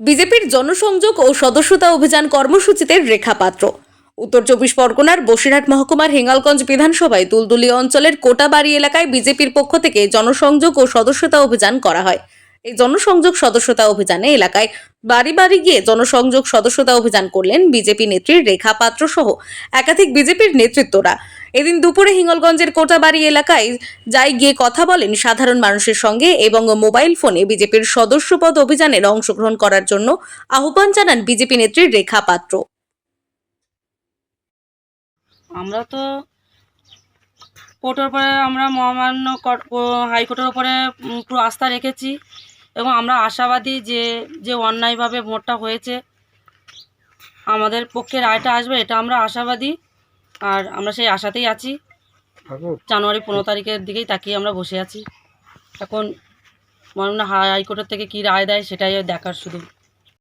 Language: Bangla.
বিজেপির জনসংযোগ ও সদস্যতা অভিযান কর্মসূচিতে রেখা পাত্র উত্তর চব্বিশ পরগনার বসিরহাট মহকুমার হেঙ্গালগঞ্জ বিধানসভায় দুলদুলি অঞ্চলের কোটাবাড়ি এলাকায় বিজেপির পক্ষ থেকে জনসংযোগ ও সদস্যতা অভিযান করা হয়। এই জনসংযোগ সদস্যতা অভিযানে এলাকায় বাড়ি বাড়ি গিয়ে জনসংযোগ সদস্যতা অভিযান করলেন বিজেপি নেত্রী রেখা পাত্র সহ একাধিক বিজেপির নেতৃত্বরা। এদিন দুপুরে হিঙ্গলগঞ্জের কোটাবাড়ি এলাকায় যাই গিয়ে কথা বলেন সাধারণ মানুষের সঙ্গে এবং মোবাইল ফোনে বিজেপির সদস্যপদ অভিযানের অংশগ্রহণ করার জন্য আহ্বান জানান বিজেপি নেত্রী রেখা পাত্র। আমরা তো কোর্টের উপরে আমরা মহামান্য কর- হাইকোর্টের উপরে পুরো আস্থা রেখেছি এবং আমরা আশাবাদী যে যে অন্যায়ভাবে ভোটটা হয়েছে, আমাদের পক্ষে রায়টা আসবে, এটা আমরা আশাবাদী। আর আমরা সেই আশাতেই আছি। জানুয়ারি পনেরো তারিখের দিকেই তাকিয়ে আমরা বসে আছি। এখন মনে হাই- হাইকোর্টের থেকে কী রায় দেয় সেটাই দেখার শুধু।